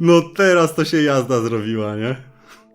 No teraz to się jazda zrobiła, nie?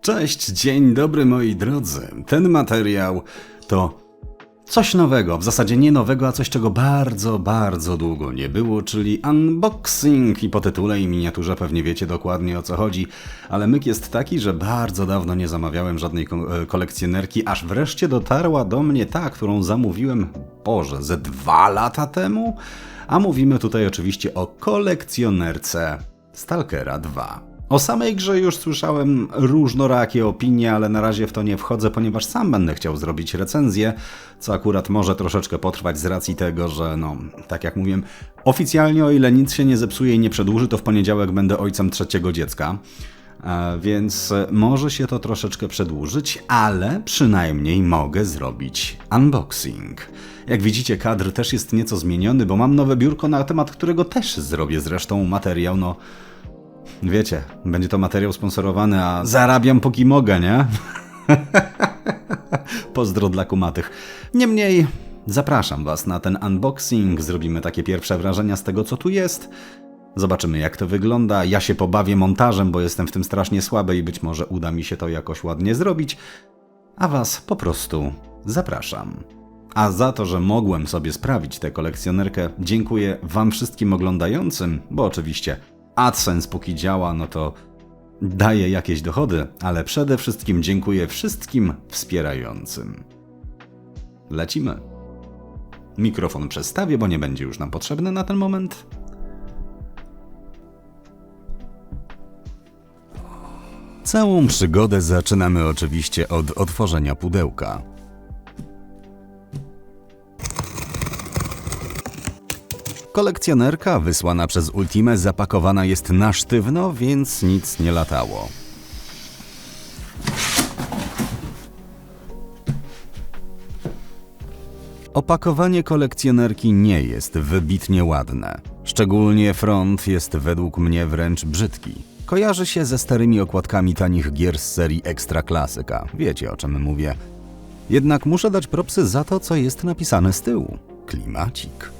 Cześć, dzień dobry moi drodzy. Ten materiał to coś nowego, w zasadzie nie nowego, a coś czego bardzo, bardzo długo nie było, czyli unboxing i po tytule i miniaturze pewnie wiecie dokładnie o co chodzi, ale myk jest taki, że bardzo dawno nie zamawiałem żadnej e, kolekcjonerki, aż wreszcie dotarła do mnie ta, którą zamówiłem, Boże, ze dwa lata temu? A mówimy tutaj oczywiście o kolekcjonerce Stalkera 2. O samej grze już słyszałem różnorakie opinie, ale na razie w to nie wchodzę, ponieważ sam będę chciał zrobić recenzję, co akurat może troszeczkę potrwać z racji tego, że no, tak jak mówiłem, oficjalnie o ile nic się nie zepsuje i nie przedłuży, to w poniedziałek będę ojcem trzeciego dziecka. Więc e, może się to troszeczkę przedłużyć, ale przynajmniej mogę zrobić unboxing. Jak widzicie, kadr też jest nieco zmieniony, bo mam nowe biurko, na temat którego też zrobię zresztą materiał, no Wiecie, będzie to materiał sponsorowany, a zarabiam póki mogę, nie? Pozdro dla kumatych. Niemniej, zapraszam Was na ten unboxing, zrobimy takie pierwsze wrażenia z tego, co tu jest. Zobaczymy, jak to wygląda. Ja się pobawię montażem, bo jestem w tym strasznie słaby i być może uda mi się to jakoś ładnie zrobić. A Was po prostu zapraszam. A za to, że mogłem sobie sprawić tę kolekcjonerkę, dziękuję Wam wszystkim oglądającym, bo oczywiście AdSense póki działa, no to daje jakieś dochody, ale przede wszystkim dziękuję wszystkim wspierającym. Lecimy. Mikrofon przestawię, bo nie będzie już nam potrzebny na ten moment. Całą przygodę zaczynamy oczywiście od otworzenia pudełka. Kolekcjonerka wysłana przez Ultimę zapakowana jest na sztywno, więc nic nie latało. Opakowanie kolekcjonerki nie jest wybitnie ładne. Szczególnie front jest według mnie wręcz brzydki. Kojarzy się ze starymi okładkami tanich gier z serii Extra Klasyka. Wiecie o czym mówię. Jednak muszę dać propsy za to, co jest napisane z tyłu. Klimacik.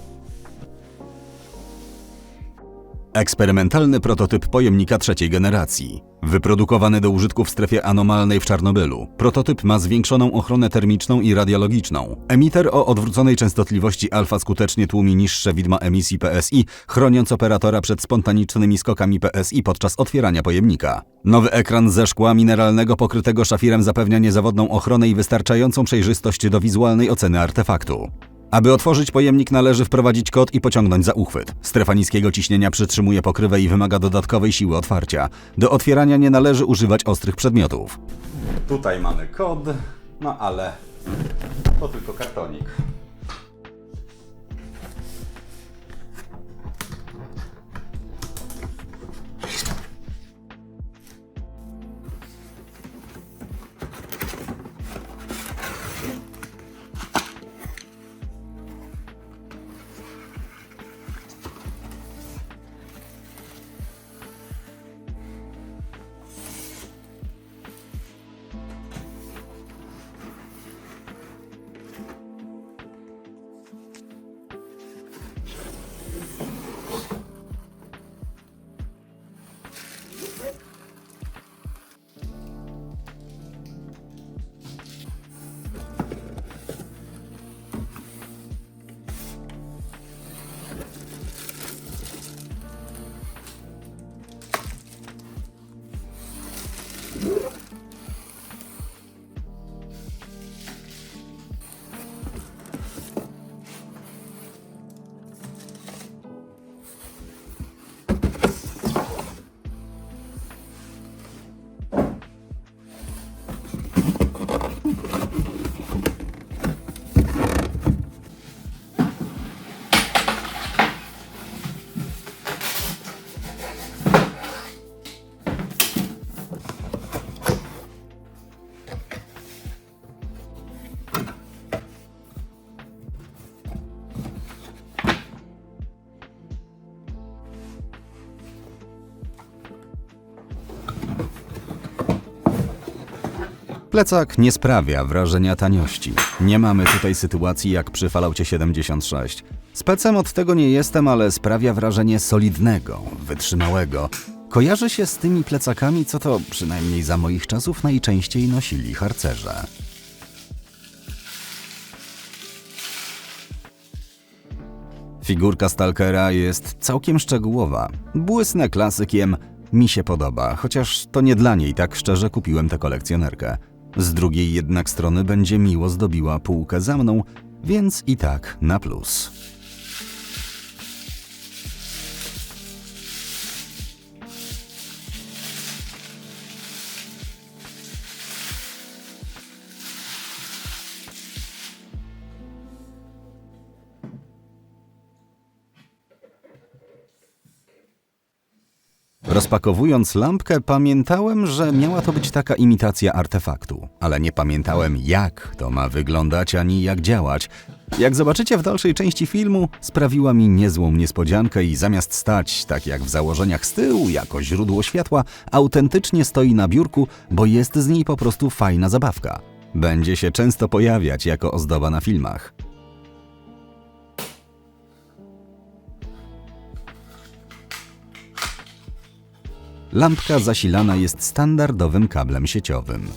Eksperymentalny prototyp pojemnika trzeciej generacji. Wyprodukowany do użytku w strefie anomalnej w Czarnobylu. Prototyp ma zwiększoną ochronę termiczną i radiologiczną. Emiter o odwróconej częstotliwości alfa skutecznie tłumi niższe widma emisji PSI, chroniąc operatora przed spontanicznymi skokami PSI podczas otwierania pojemnika. Nowy ekran ze szkła mineralnego pokrytego szafirem zapewnia niezawodną ochronę i wystarczającą przejrzystość do wizualnej oceny artefaktu. Aby otworzyć pojemnik należy wprowadzić kod i pociągnąć za uchwyt. Strefa niskiego ciśnienia przytrzymuje pokrywę i wymaga dodatkowej siły otwarcia. Do otwierania nie należy używać ostrych przedmiotów. Tutaj mamy kod, no ale to tylko kartonik. Plecak nie sprawia wrażenia taniości. Nie mamy tutaj sytuacji jak przy Falloutie 76. Specem od tego nie jestem, ale sprawia wrażenie solidnego, wytrzymałego. Kojarzy się z tymi plecakami, co to przynajmniej za moich czasów najczęściej nosili harcerze. Figurka Stalkera jest całkiem szczegółowa. Błysnę klasykiem, mi się podoba, chociaż to nie dla niej tak szczerze kupiłem tę kolekcjonerkę. Z drugiej jednak strony będzie miło zdobiła półkę za mną, więc i tak na plus. Rozpakowując lampkę, pamiętałem, że miała to być taka imitacja artefaktu, ale nie pamiętałem, jak to ma wyglądać ani jak działać. Jak zobaczycie w dalszej części filmu, sprawiła mi niezłą niespodziankę i zamiast stać, tak jak w założeniach z tyłu, jako źródło światła, autentycznie stoi na biurku, bo jest z niej po prostu fajna zabawka. Będzie się często pojawiać jako ozdoba na filmach. Lampka zasilana jest standardowym kablem sieciowym.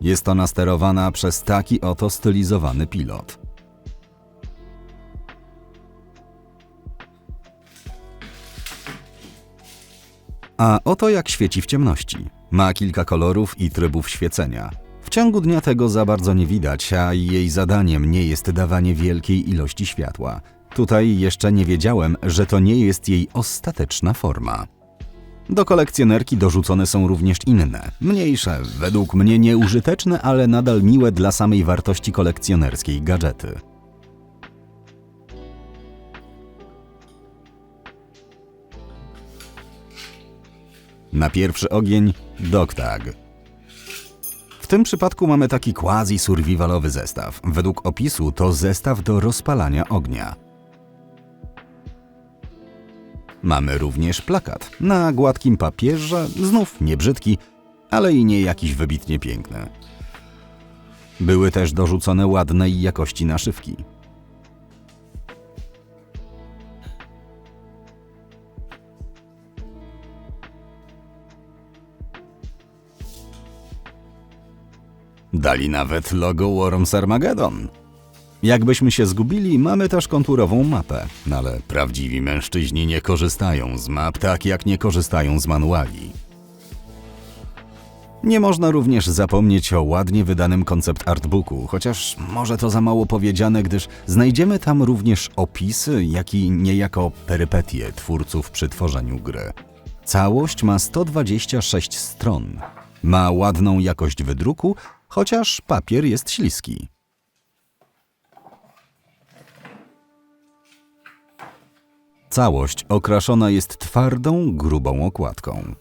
Jest ona sterowana przez taki oto stylizowany pilot. A oto jak świeci w ciemności. Ma kilka kolorów i trybów świecenia. W ciągu dnia tego za bardzo nie widać, a jej zadaniem nie jest dawanie wielkiej ilości światła. Tutaj jeszcze nie wiedziałem, że to nie jest jej ostateczna forma. Do kolekcjonerki dorzucone są również inne, mniejsze, według mnie nieużyteczne, ale nadal miłe dla samej wartości kolekcjonerskiej gadżety. Na pierwszy ogień DocTag. Tym przypadku mamy taki quasi-survivalowy zestaw. Według opisu to zestaw do rozpalania ognia. Mamy również plakat na gładkim papierze, znów niebrzydki, ale i nie jakiś wybitnie piękny. Były też dorzucone ładnej jakości naszywki. Dali nawet logo Worms Armageddon. Jakbyśmy się zgubili, mamy też konturową mapę, no ale prawdziwi mężczyźni nie korzystają z map tak jak nie korzystają z manuali. Nie można również zapomnieć o ładnie wydanym koncept artbooku, chociaż może to za mało powiedziane, gdyż znajdziemy tam również opisy, jak i niejako perypetie twórców przy tworzeniu gry. Całość ma 126 stron. Ma ładną jakość wydruku, chociaż papier jest śliski. Całość okraszona jest twardą, grubą okładką.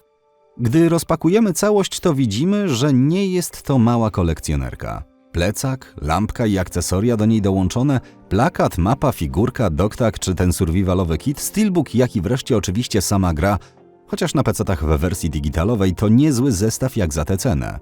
Gdy rozpakujemy całość, to widzimy, że nie jest to mała kolekcjonerka. Plecak, lampka i akcesoria do niej dołączone, plakat, mapa, figurka, doktak czy ten survivalowy kit, steelbook, jak i wreszcie oczywiście sama gra, chociaż na PC-tach we wersji digitalowej to niezły zestaw jak za tę cenę.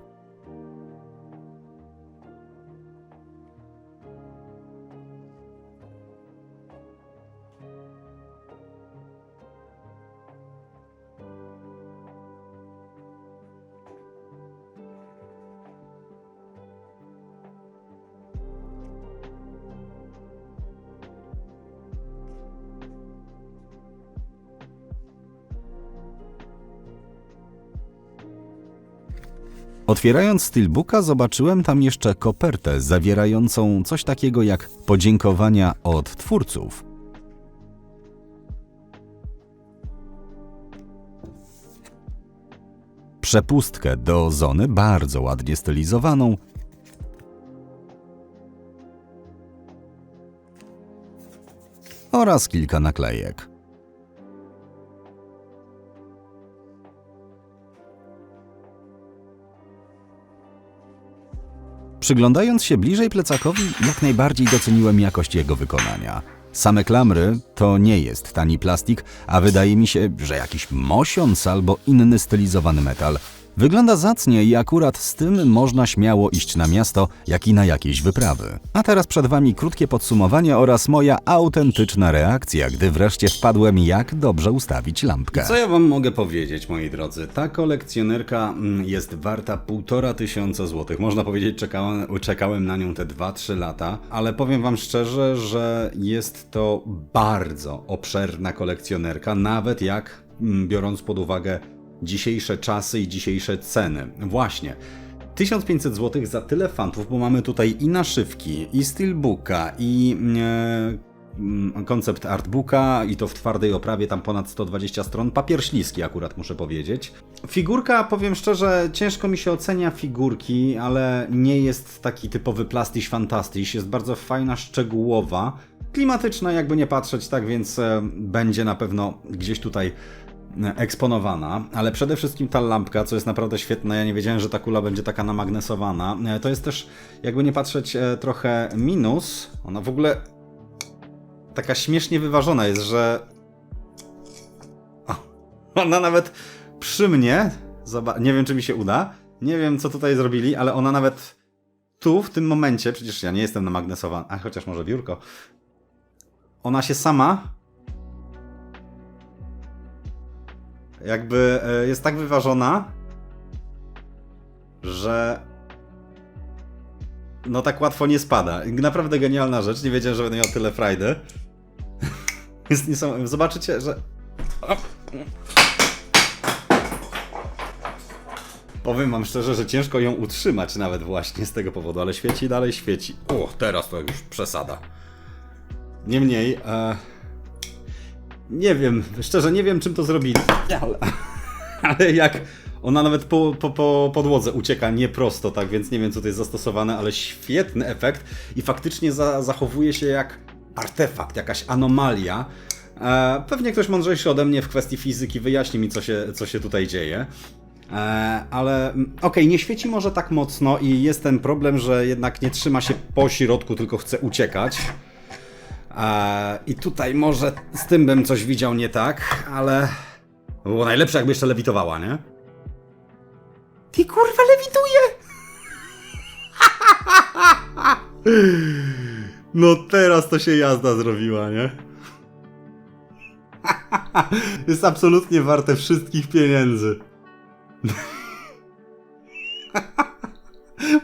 Otwierając steelbooka zobaczyłem tam jeszcze kopertę zawierającą coś takiego jak podziękowania od twórców. Przepustkę do zony bardzo ładnie stylizowaną oraz kilka naklejek. Przyglądając się bliżej plecakowi, jak najbardziej doceniłem jakość jego wykonania. Same klamry to nie jest tani plastik, a wydaje mi się, że jakiś mosiąc albo inny stylizowany metal. Wygląda zacnie i akurat z tym można śmiało iść na miasto, jak i na jakieś wyprawy. A teraz przed Wami krótkie podsumowanie oraz moja autentyczna reakcja, gdy wreszcie wpadłem, jak dobrze ustawić lampkę. Co ja Wam mogę powiedzieć, moi drodzy? Ta kolekcjonerka mm, jest warta półtora tysiąca złotych. Można powiedzieć, czekałem, czekałem na nią te 2-3 lata, ale powiem Wam szczerze, że jest to bardzo obszerna kolekcjonerka, nawet jak mm, biorąc pod uwagę dzisiejsze czasy i dzisiejsze ceny. Właśnie. 1500 zł za tyle fantów, bo mamy tutaj i naszywki, i steelbooka, i e, koncept artbooka, i to w twardej oprawie, tam ponad 120 stron. Papier śliski akurat, muszę powiedzieć. Figurka, powiem szczerze, ciężko mi się ocenia figurki, ale nie jest taki typowy plastiś fantastiś. Jest bardzo fajna, szczegółowa, klimatyczna, jakby nie patrzeć, tak więc e, będzie na pewno gdzieś tutaj eksponowana, ale przede wszystkim ta lampka, co jest naprawdę świetne, ja nie wiedziałem, że ta kula będzie taka namagnesowana. E, To jest też, jakby nie patrzeć, e, trochę minus. Ona w ogóle taka śmiesznie wyważona jest, że ona nawet przy mnie, nie wiem czy mi się uda, nie wiem co tutaj zrobili, ale ona nawet tu, w tym momencie, przecież ja nie jestem namagnesowany, a chociaż może biurko, ona się sama jakby e, jest tak wyważona, że no tak łatwo nie spada. Naprawdę genialna rzecz, nie wiedziałem, że będę miał tyle frajdy. Jest niesamowite. Zobaczycie, że... Powiem wam szczerze, że ciężko ją utrzymać nawet właśnie z tego powodu, ale świeci dalej świeci. O, teraz to już przesada. Niemniej, e, nie wiem, szczerze nie wiem czym to zrobili, ale, ale jak ona nawet po, po, po podłodze ucieka nieprosto, tak więc nie wiem co to jest zastosowane, ale świetny efekt i faktycznie za, zachowuje się jak artefakt, jakaś anomalia. E, pewnie ktoś mądrzejszy ode mnie w kwestii fizyki wyjaśni mi co się, co się tutaj dzieje. E, ale mm, okej, nie świeci może tak mocno i jest ten problem, że jednak nie trzyma się po środku, tylko chce uciekać. I tutaj może z tym bym coś widział nie tak, ale było najlepsze jakby jeszcze lewitowała, nie? Ty kurwa lewituje! No teraz to się jazda zrobiła, nie? Jest absolutnie warte wszystkich pieniędzy.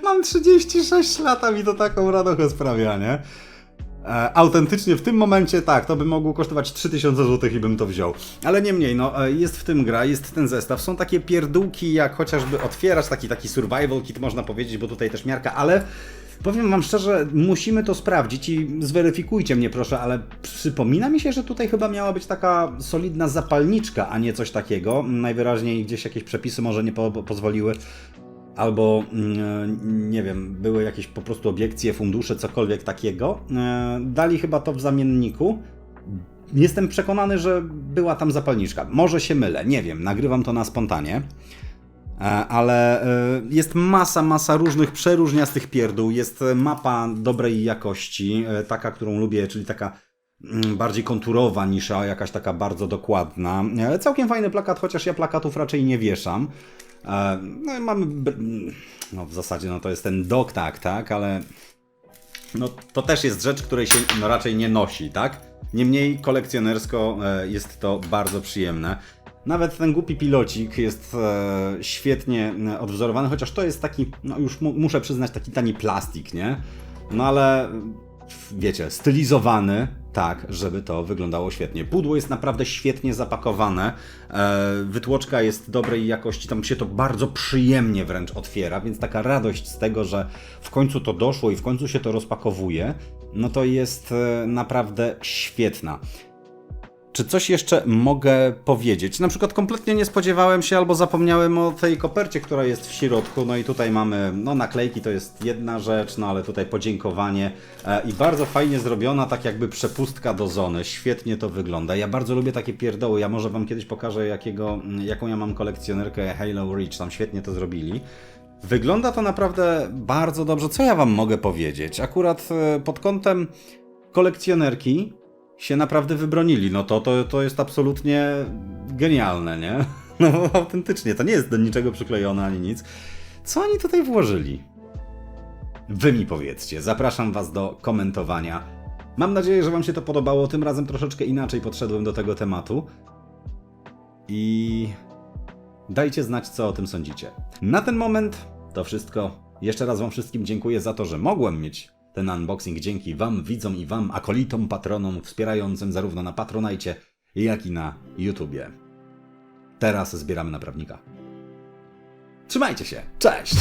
Mam 36 lat, a mi to taką radochę sprawia, nie? E, autentycznie w tym momencie tak, to by mogło kosztować 3000 zł i bym to wziął. Ale niemniej, no, e, jest w tym gra, jest ten zestaw. Są takie pierdółki, jak chociażby otwierasz taki, taki survival kit, można powiedzieć, bo tutaj też miarka, ale powiem wam szczerze, musimy to sprawdzić i zweryfikujcie mnie proszę, ale przypomina mi się, że tutaj chyba miała być taka solidna zapalniczka, a nie coś takiego. Najwyraźniej gdzieś jakieś przepisy może nie po pozwoliły albo mm, nie wiem, były jakieś po prostu obiekcje, fundusze, cokolwiek takiego. E, Dali chyba to w zamienniku. Jestem przekonany, że była tam zapalniczka. Może się mylę, nie wiem, nagrywam to na spontanie. E, Ale e, jest masa, masa różnych przeróżniastych pierdół. Jest mapa dobrej jakości, e, taka, którą lubię, czyli taka bardziej konturowa niż jakaś taka bardzo dokładna. E, Całkiem fajny plakat, chociaż ja plakatów raczej nie wieszam. E, No i mamy, no w zasadzie no to jest ten dog tak, tak, ale no to też jest rzecz, której się no, raczej nie nosi, tak? Niemniej kolekcjonersko e, jest to bardzo przyjemne. Nawet ten głupi pilocik jest świetnie odwzorowany, chociaż to jest taki, no już mu, muszę przyznać, taki tani plastik, nie? No ale wiecie, stylizowany tak, żeby to wyglądało świetnie. Pudło jest naprawdę świetnie zapakowane, e, wytłoczka jest dobrej jakości, tam się to bardzo przyjemnie wręcz otwiera, więc taka radość z tego, że w końcu to doszło i w końcu się to rozpakowuje, no to jest e, naprawdę świetna. Czy coś jeszcze mogę powiedzieć? Na przykład kompletnie nie spodziewałem się albo zapomniałem o tej kopercie, która jest w środku. No i tutaj mamy, no naklejki to jest jedna rzecz, no ale tutaj podziękowanie e, i bardzo fajnie zrobiona, tak jakby przepustka do zony. Świetnie to wygląda. Ja bardzo lubię takie pierdoły. Ja może wam kiedyś pokażę, jakiego, jaką ja mam kolekcjonerkę Halo Reach. Tam świetnie to zrobili. Wygląda to naprawdę bardzo dobrze. Co ja wam mogę powiedzieć? Akurat e, pod kątem kolekcjonerki się naprawdę wybronili. No to, to, to jest absolutnie genialne, nie? No autentycznie, to nie jest do niczego przyklejone ani nic. Co oni tutaj włożyli? Wy mi powiedzcie, zapraszam Was do komentowania. Mam nadzieję, że Wam się to podobało. Tym razem troszeczkę inaczej podszedłem do tego tematu. I dajcie znać, co o tym sądzicie. Na ten moment to wszystko. Jeszcze raz Wam wszystkim dziękuję za to, że mogłem mieć ten unboxing dzięki Wam, widzom i Wam, akolitom, patronom wspierającym zarówno na Patronajcie, jak i na YouTubie. Teraz zbieramy na prawnika. Trzymajcie się, cześć!